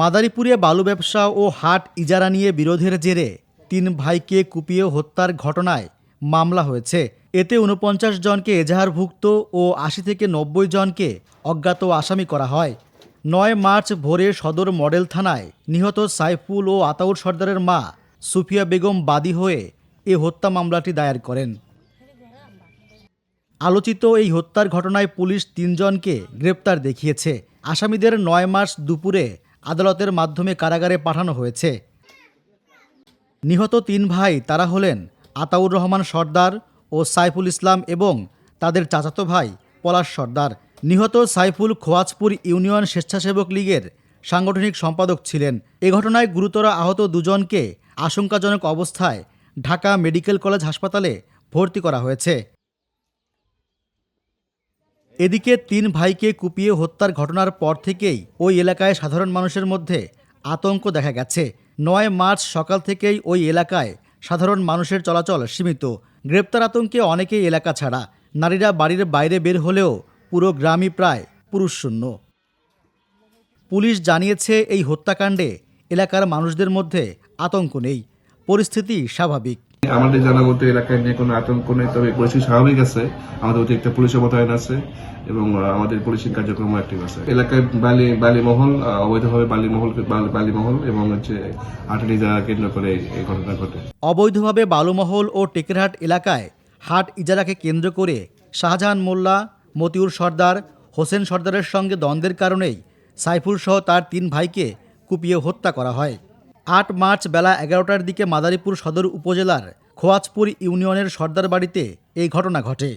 মাদারীপুরে বালু ব্যবসা ও হাট ইজারা নিয়ে বিরোধের জেরে তিন ভাইকে কুপিয়ে হত্যার ঘটনায় মামলা হয়েছে। এতে উনপঞ্চাশ জনকে এজাহারভুক্ত ও আশি থেকে নব্বই জনকে অজ্ঞাত আসামি করা হয়। নয় মার্চ ভোরে সদর মডেল থানায় নিহত সাইফুল ও আতাউর সর্দারের মা সুফিয়া বেগম বাদী হয়ে এ হত্যা মামলাটি দায়ের করেন। আলোচিত এই হত্যার ঘটনায় পুলিশ তিনজনকে গ্রেপ্তার দেখিয়েছে। আসামিদের নয় মার্চ দুপুরে আদালতের মাধ্যমে কারাগারে পাঠানো হয়েছে। নিহত তিন ভাই, তারা হলেন আতাউর রহমান সর্দার ও সাইফুল ইসলাম এবং তাদের চাচাতো ভাই পলাশ সর্দার। নিহত সাইফুল খোয়াজপুর ইউনিয়ন স্বেচ্ছাসেবক লীগের সাংগঠনিক সম্পাদক ছিলেন। এ ঘটনায় গুরুতর আহত দুজনকে আশঙ্কাজনক অবস্থায় ঢাকা মেডিকেল কলেজ হাসপাতালে ভর্তি করা হয়েছে। এদিকে তিন ভাইকে কুপিয়ে হত্যার ঘটনার পর থেকেই ওই এলাকায় সাধারণ মানুষের মধ্যে আতঙ্ক দেখা গেছে। নয় মার্চ সকাল থেকেই ওই এলাকায় সাধারণ মানুষের চলাচল সীমিত। গ্রেপ্তার আতঙ্কে অনেকেই এলাকা ছাড়া। নারীরা বাড়ির বাইরে বের হলেও পুরো গ্রামই প্রায় পুরুষশূন্য পুলিশ জানিয়েছে, এই হত্যাকাণ্ডে এলাকার মানুষদের মধ্যে আতঙ্ক নেই। পরিস্থিতি স্বাভাবিক। আমাদের জানা মতো এলাকায় নিয়ে কোনো আতঙ্ক নেই, তবে পরিস্থিতি স্বাভাবিক আছে। আমাদের অতিরিক্ত পুলিশ মোতায়েন আছে এবং আমাদের পুলিশিং কার্যক্রম অ্যাক্টিভ আছে। এলাকায় বালি, বালিমহল অবৈধভাবে বালিমহল বালিমহল এবং হচ্ছে আটানি জায়গা কেন্দ্র করে এই ঘটনা ঘটে। অবৈধভাবে বালুমহল ও টেকেরহাট এলাকায় হাট ইজারাকে কেন্দ্র করে শাহজাহান মোল্লা, মতিউর সর্দার, হোসেন সর্দারের সঙ্গে দ্বন্দ্বের কারণেই সাইফুল সহ তার তিন ভাইকে কুপিয়ে হত্যা করা হয়। আট মার্চ বেলা এগারোটার দিকে মাদারীপুর সদর উপজেলার খোয়াজপুর ইউনিয়নের সর্দার বাড়িতে এই ঘটনা ঘটে।